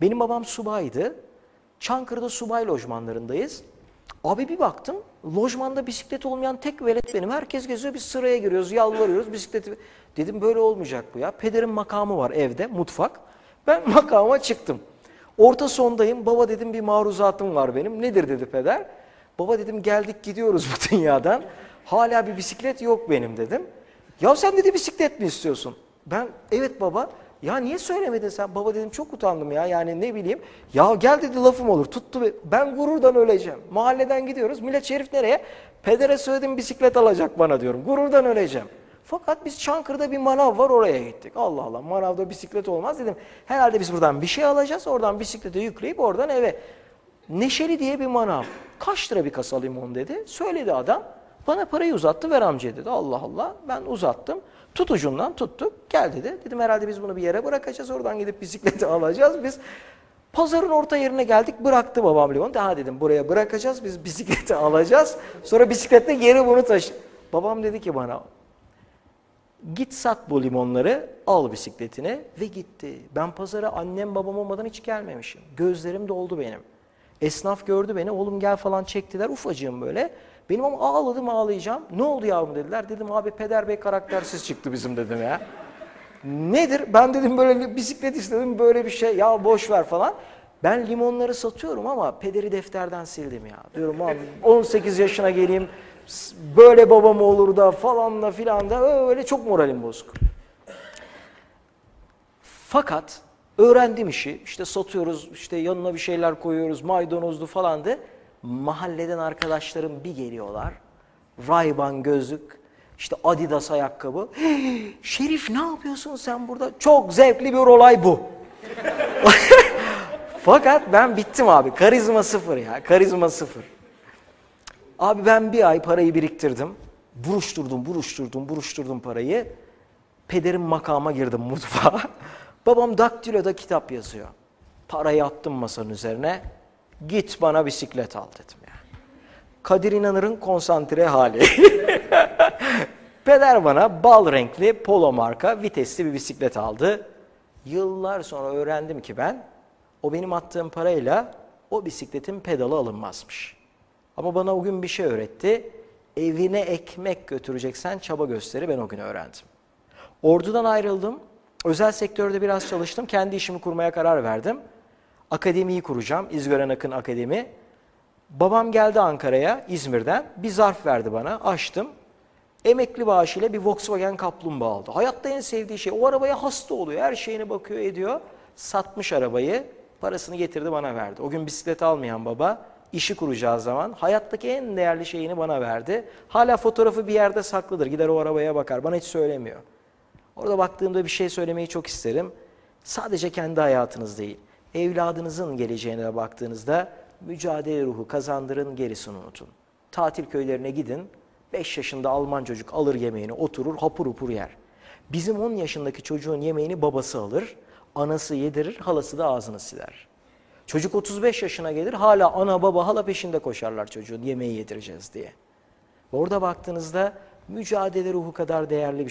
Benim babam subaydı. Çankırı'da subay lojmanlarındayız. Abi bir baktım lojmanda bisiklet olmayan tek velet benim. Herkes geziyor biz sıraya giriyoruz yalvarıyoruz bisikleti. Dedim böyle olmayacak bu ya. Pederin makamı var evde mutfak. Ben makama çıktım. Orta sondayım. Baba dedim bir maruzatım var benim. Nedir dedi peder. Baba dedim geldik gidiyoruz bu dünyadan. Hala bir bisiklet yok benim dedim. Ya sen dedi bisiklet mi istiyorsun? Ben evet baba. Ya niye söylemedin sen? Baba dedim çok utandım ya yani ne bileyim. Ya gel dedi lafım olur. Tuttu ve ben gururdan öleceğim. Mahalleden gidiyoruz. Millet şerif nereye? Pedere söyledim bisiklet alacak bana diyorum. Gururdan öleceğim. Fakat biz Çankırı'da bir manav var oraya gittik. Allah Allah manavda bisiklet olmaz dedim. Herhalde biz buradan bir şey alacağız. Oradan bisiklete yükleyip oradan eve. Neşeli diye bir manav. Kaç lira bir kasa limon dedi. Söyledi adam. Bana parayı uzattı ver amca dedi. Allah Allah ben uzattım. Tut ucundan tuttuk. Gel dedi. Dedim herhalde biz bunu bir yere bırakacağız. Oradan gidip bisikleti alacağız. Biz pazarın orta yerine geldik. Bıraktı babam limonu. Daha dedim buraya bırakacağız. Biz bisikleti alacağız. Sonra bisikletle geri bunu taşı. Babam dedi ki bana Git sat bu limonları, al bisikletini ve gitti. Ben pazara annem babam olmadan hiç gelmemişim. Gözlerim doldu benim. Esnaf gördü beni, oğlum gel falan çektiler, ufacığım böyle. Benim ama ağladım ağlayacağım. Ne oldu yavrum dediler. Dedim abi peder bey karaktersiz çıktı bizim dedim ya. Nedir? Ben dedim böyle bisiklet istedim böyle bir şey ya boş ver falan. Ben limonları satıyorum ama pederi defterden sildim ya. Diyorum abi 18 yaşına geleyim böyle babam olur da falan da filan da öyle çok moralim bozuk. Fakat öğrendim işi. İşte satıyoruz, işte yanına bir şeyler koyuyoruz, maydanozlu falan da mahalleden arkadaşlarım bir geliyorlar. Rayban gözlük, işte Adidas ayakkabı. Şerif ne yapıyorsun sen burada? Çok zevkli bir olay bu. Fakat ben bittim abi. Karizma sıfır ya. Karizma sıfır. Abi ben bir ay parayı biriktirdim. Buruşturdum, buruşturdum, buruşturdum parayı. Pederim makama girdim mutfağa. Babam daktiloda kitap yazıyor. Parayı attım masanın üzerine. Git bana bisiklet al dedim ya. Kadir İnanır'ın konsantre hali. Peder bana bal renkli polo marka vitesli bir bisiklet aldı. Yıllar sonra öğrendim ki ben o benim attığım parayla o bisikletin pedalı alınmazmış. Ama bana o gün bir şey öğretti. Evine ekmek götüreceksen çaba gösteri ben o gün öğrendim. Ordudan ayrıldım. Özel sektörde biraz çalıştım. Kendi işimi kurmaya karar verdim. Akademiyi kuracağım. İzgören Akın Akademi. Babam geldi Ankara'ya İzmir'den. Bir zarf verdi bana. Açtım. Emekli bağışıyla bir Volkswagen Kaplumbağa aldı. Hayatta en sevdiği şey. O arabaya hasta oluyor. Her şeyine bakıyor ediyor. Satmış arabayı. Parasını getirdi bana verdi. O gün bisiklet almayan baba işi kuracağı zaman hayattaki en değerli şeyini bana verdi. Hala fotoğrafı bir yerde saklıdır. Gider o arabaya bakar. Bana hiç söylemiyor. Orada baktığımda bir şey söylemeyi çok isterim. Sadece kendi hayatınız değil, evladınızın geleceğine baktığınızda mücadele ruhu kazandırın, gerisini unutun. Tatil köylerine gidin, 5 yaşında Alman çocuk alır yemeğini, oturur, hapur hapur yer. Bizim 10 yaşındaki çocuğun yemeğini babası alır, anası yedirir, halası da ağzını siler. Çocuk 35 yaşına gelir, hala ana baba hala peşinde koşarlar çocuğun yemeği yedireceğiz diye. Orada baktığınızda mücadele ruhu kadar değerli bir